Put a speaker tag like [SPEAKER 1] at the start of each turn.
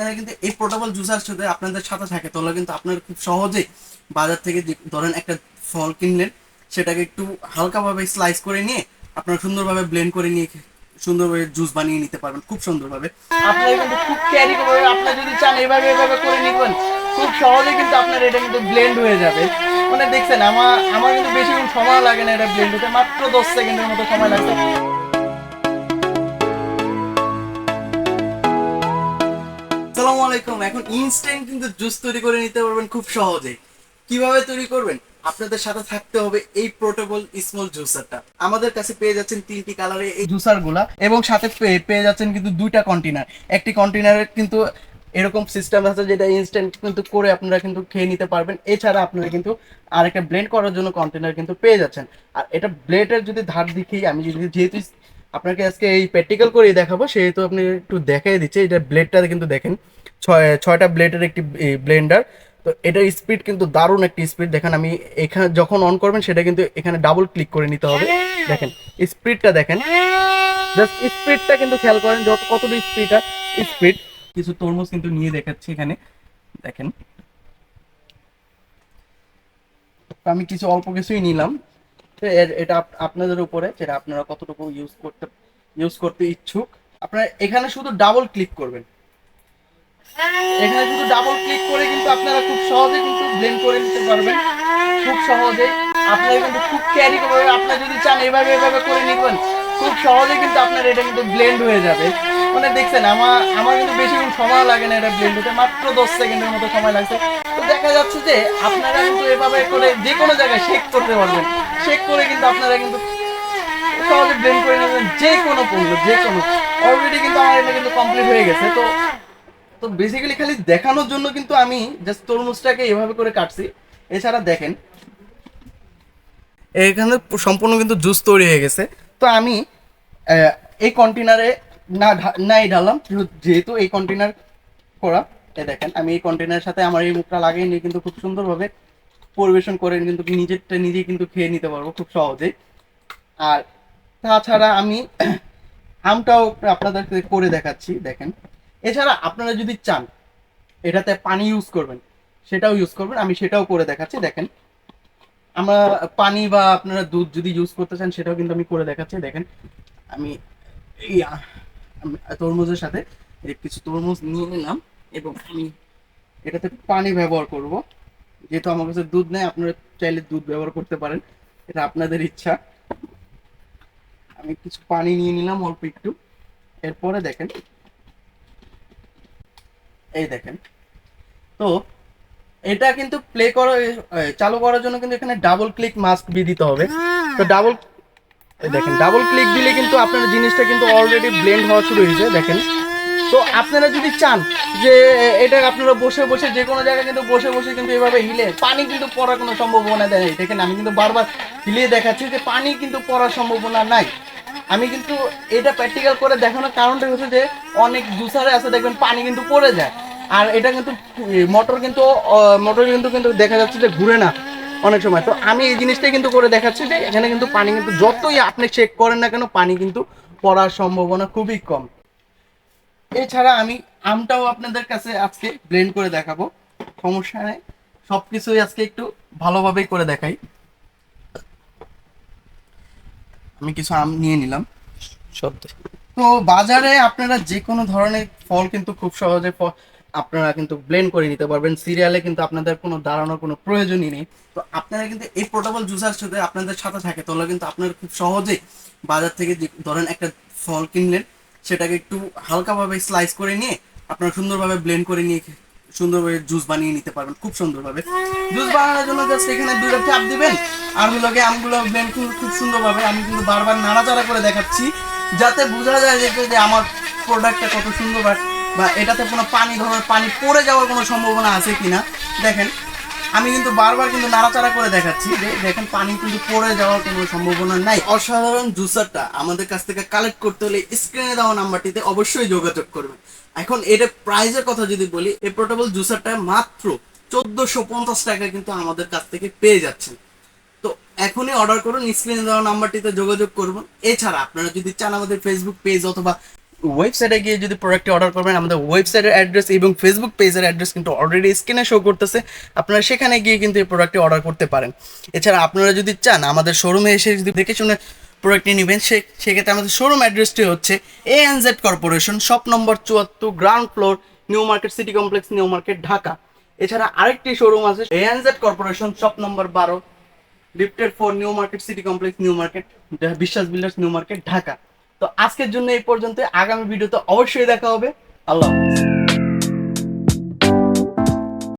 [SPEAKER 1] আপনারা কিন্তু এই পোর্টেবল জুসার সাথে আপনাদের সাথে থাকে। তাহলে কিন্তু আপনারা খুব সহজেই বাজার থেকে ধরেন একটা ফল কিনলেন, সেটাকে একটু হালকাভাবে স্লাইস করে নিয়ে আপনারা সুন্দরভাবে ব্লেন্ড করে নিয়ে সুন্দরভাবে জুস বানিয়ে নিতে পারবেন, খুব সুন্দরভাবে। আপনারা কিন্তু খুব ক্যারি করবে আপনারা যদি চান এভাবে এভাবে করে নিবেন, খুব সহজে কিন্তু আপনার এটা কিন্তু ব্লেন্ড হয়ে যাবে। মানে দেখছেন, আমার আমার কিন্তু বেশিক্ষণ সময় লাগে না এটা ব্লেন্ড হতে মাত্র দশ সেকেন্ডের মতো সময় লাগছে। আলাইকুম। এখন ইনস্ট্যান্ট কিন্তু জুস তৈরি করে নিতে পারবেন খুব সহজে কীভাবে তৈরি করবেন? আপনাদের সাথে থাকতে হবে এই স্মল জুসারটা আমাদের কাছে পেয়ে যাচ্ছেন তিনটি কালারে এই জুসারগুলা এবং সাথে পেয়ে- যাচ্ছেন কিন্তু দুইটা কন্টেনার একটি কন্টেনারে কিন্তু এরকম সিস্টেম আছে যেটা ইনস্ট্যান্ট কিন্তু করে আপনারা কিন্তু খেয়ে নিতে পারবেন। এছাড়া আপনারা কিন্তু আরেকটা ব্লেন্ড করার জন্য কন্টেনার কিন্তু পেয়ে যাচ্ছেন। আর এটা ব্লেডের যদি ধার দেখি, আমি যদি যেহেতু আপনাকে আজকে এই প্র্যাকটিক্যাল করেই দেখাবো, সেহেতু আপনি একটু দেখাই দিচ্ছে, এটা ব্লেডটা কিন্তু দেখেন। ছয়, ছয়টা ব্লেডের একটি ব্লেন্ডার তো এটার স্পিড কিন্তু দারুণ একটি স্পিড দেখেন আমি এখানে যখন অন করবেন, সেটা কিন্তু এখানে ডাবল ক্লিক করে নিতে হবে। দেখেন স্পিডটা দেখেন। জাস্ট স্পিডটা কিন্তু খেয়াল করেন, যত কতটা স্পিডটা স্পিড কিছু তরমুজ কিন্তু নিয়ে দেখাচ্ছি এখানে। দেখেন। আমি কিছু অল্প কিছুই নিলাম। এটা আপনাদের উপরে, যেটা আপনারা কতটুকু ইউজ করতে ইউজ করতে ইচ্ছুক। আপনারা এখানে শুধু ডাবল ক্লিক করবেন। এখানে শুধু ডাবল ক্লিক করে কিন্তু আপনারা খুব সহজে কিন্তু ব্লেন্ড করে নিতে পারবেন। খুব সহজে। আপনারা কিন্তু খুব ক্যারি করবে আপনারা যদি চান, এভাবে এভাবে করে নিবেন। খুব সহজে কিন্তু আপনার এটা কিন্তু ব্লেন্ড হয়ে যাবে। মানে দেখছেন, আমার আমার কিন্তু বেশিক্ষণ সময় লাগে না এটা ব্লেন্ড হতে মাত্র দশ সেকেন্ডের মতো সময় লাগছে। তো দেখা যাচ্ছে যে, আপনারা কিন্তু এভাবে করে যে কোনো জায়গায় শেক করতে পারবেন। শেক করে কিন্তু আপনারা কিন্তু সহজে ব্লেন্ড করে নেবেন যে কোনো পণ্য, যে কোনো। অলরেডি কিন্তু আমার এটা কিন্তু কমপ্লিট হয়ে গেছে। তো তো বেসিক্যালি খালি দেখানোর জন্য কিন্তু আমি জাস্ট তরমুজটাকে এভাবে করে কাটছি। এছাড়া দেখেন, এখানে সম্পূর্ণ কিন্তু জুস তৈরি হয়ে গেছে। তো আমি এই কন্টেনারে না নাই ঢাললাম, যেহেতু এই কন্টেনার করা। এই দেখেন, আমি এই কন্টেনারের সাথে আমার এই মুখটা লাগিয়ে নিয়ে কিন্তু খুব সুন্দরভাবে পরিবেশন করে কিন্তু নিজেরটা নিজেই কিন্তু খেয়ে নিতে পারব খুব সহজেই। আর তাছাড়া আমি, আমটাও আপনাদেরকে করে দেখাচ্ছি, দেখেন। এছাড়া আপনারা যদি চান, এটাতে পানি ইউজ করবেন, সেটাও ইউজ করবেন, আমি সেটাও করে দেখাচ্ছি, দেখেন। আমরা পানি বা আপনারা দুধ যদি ইউজ করতে চান, সেটাও কিন্তু আমি করে দেখাচ্ছি, দেখেন। আমি এই তরমুজের সাথে কিছু তরমুজ নিয়ে নিলাম, এবং আমি এটাতে পানি ব্যবহার করব। যেহেতু আমার কাছে দুধ নেই, আপনারা চাইলে দুধ ব্যবহার করতে পারেন, এটা আপনাদের ইচ্ছা। আমি কিছু পানি নিয়ে নিলাম অল্প একটু। এরপরে দেখেন এই দেখেন। তো এটা কিন্তু প্লে করা চালু করার জন্য কিন্তু এখানে ডাবল ক্লিক মাস্ক বি দিতে হবে। তো ডাবল দেখেন ডাবল ক্লিক দিলে কিন্তু আপনার জিনিসটা কিন্তু অলরেডি ব্লেন্ড হওয়া শুরু হয়েছে দেখেন। তো আপনারা যদি চান যে এটা আপনারা বসে বসে যে কোনো জায়গায় কিন্তু বসে বসে কিন্তু এভাবে হিলে পানি কিন্তু পড়ার কোনো সম্ভাবনা দেয় দেখেন আমি কিন্তু বারবার হিলিয়ে দেখাচ্ছি যে পানি কিন্তু পড়ার সম্ভাবনা নাই। আমি কিন্তু এটা প্র্যাকটিক্যাল করে দেখানোর কারণটা হচ্ছে যে, অনেক জুসারে আছে, দেখবেন পানি কিন্তু পড়ে যায়। আর এটা কিন্তু মোটর কিন্তু মোটর কিন্তু কিন্তু দেখা যাচ্ছে যে ঘুরে না অনেক সময়। তো আমি এই জিনিসটাই কিন্তু করে দেখাচ্ছি যে, এখানে কিন্তু পানি কিন্তু যতই আপনি চেক করেন না কেন, পানি কিন্তু পড়ার সম্ভাবনা খুবই কম। এছাড়া আমি আমটাও আপনাদের কাছে আজকে ব্লেন্ড করে দেখাবো। সমস্যা নেই। সব কিছুই আজকে একটু ভালোভাবেই করে দেখাই। আমি কিছু আম নিয়ে নিলাম।
[SPEAKER 2] শব্দ
[SPEAKER 1] তো বাজারে আপনারা যে কোনো ধরনের ফল কিন্তু খুব সহজে আপনারা কিন্তু ব্লেন্ড করে নিতে পারবেন। সিরিয়ালে কিন্তু আপনাদের কোনো দাঁড়ানোর কোনো প্রয়োজনই নেই। তো আপনারা কিন্তু এই পোর্টেবল জুসার সাথে আপনাদের সাথে থাকে তাহলে কিন্তু আপনারা খুব সহজেই বাজার থেকে যে ধরেন একটা ফল কিনলেন সেটাকে একটু হালকাভাবে স্লাইস করে নিয়ে আপনারা সুন্দরভাবে ব্লেন্ড করে নিয়ে সুন্দরভাবে জুস বানিয়ে নিতে পারবেন, খুব সুন্দরভাবে। জুস বানানোর জন্য জাস্ট এখানে দুটো চাপ দিবেন, আর গুলোকে আমগুলো ব্লেন্ড খুব সুন্দরভাবে আমি কিন্তু বারবার নাড়াচাড়া করে দেখাচ্ছি, যাতে বোঝা যায় যে আমার প্রোডাক্টটা কত সুন্দর বা এটাতে কোনো পানি ধরো পানি পড়ে যাওয়ার কোনো সম্ভাবনা আছে কিনা। দেখেন আমি কিন্তু বারবার কিন্তু নাড়াচাড়া করে দেখাচ্ছি দেখেন, পানি কিন্তু পড়ে যাওয়ার কোনো সম্ভাবনা নাই। অসাধারণ জুসারটা আমাদের কাছ থেকে কালেক্ট করতে হলে স্ক্রিনে দেওয়া নাম্বারটিতে অবশ্যই যোগাযোগ করবেন। এখন এটা প্রাইজের কথা যদি বলি, এই পোর্টেবল জুসারটা মাত্র চোদ্দশো পঞ্চাশ টাকা কিন্তু আমাদের কাছ থেকে পেয়ে যাচ্ছেন। তো এখনই অর্ডার করুন স্ক্রিনে দেওয়া নাম্বারটিতে যোগাযোগ করুন। এছাড়া আপনারা যদি চান আমাদের ফেসবুক পেজ অথবা ওয়েবসাইটে গিয়ে যদি প্রোডাক্টটি অর্ডার করবেন, আমাদের ওয়েবসাইটের অ্যাড্রেস এবং ফেসবুক পেজের অ্যাড্রেস কিন্তু অলরেডি স্ক্রিনে শো করতেছে। আপনারা সেখানে গিয়ে কিন্তু এই প্রোডাক্টটি অর্ডার করতে পারেন। এছাড়া আপনারা যদি চান, আমাদের শোরুমে এসে যদি দেখে শুনে প্রোডাক্টটি নেবেন, সে সেক্ষেত্রে আমাদের শোরুম অ্যাড্রেসটি হচ্ছে A N Z corporation shop number চুয়াত্তর ground floor new market city complex new market Dhaka. এছাড়া আরেকটি শোরুম আছে A N Z corporation shop number বারো lifted four new market city complex new market Biswas builders new market Dhaka. তো আজকের জন্য এই পর্যন্ত আগামী ভিডিওতে অবশ্যই দেখা হবে। আল্লাহ হাফেজ।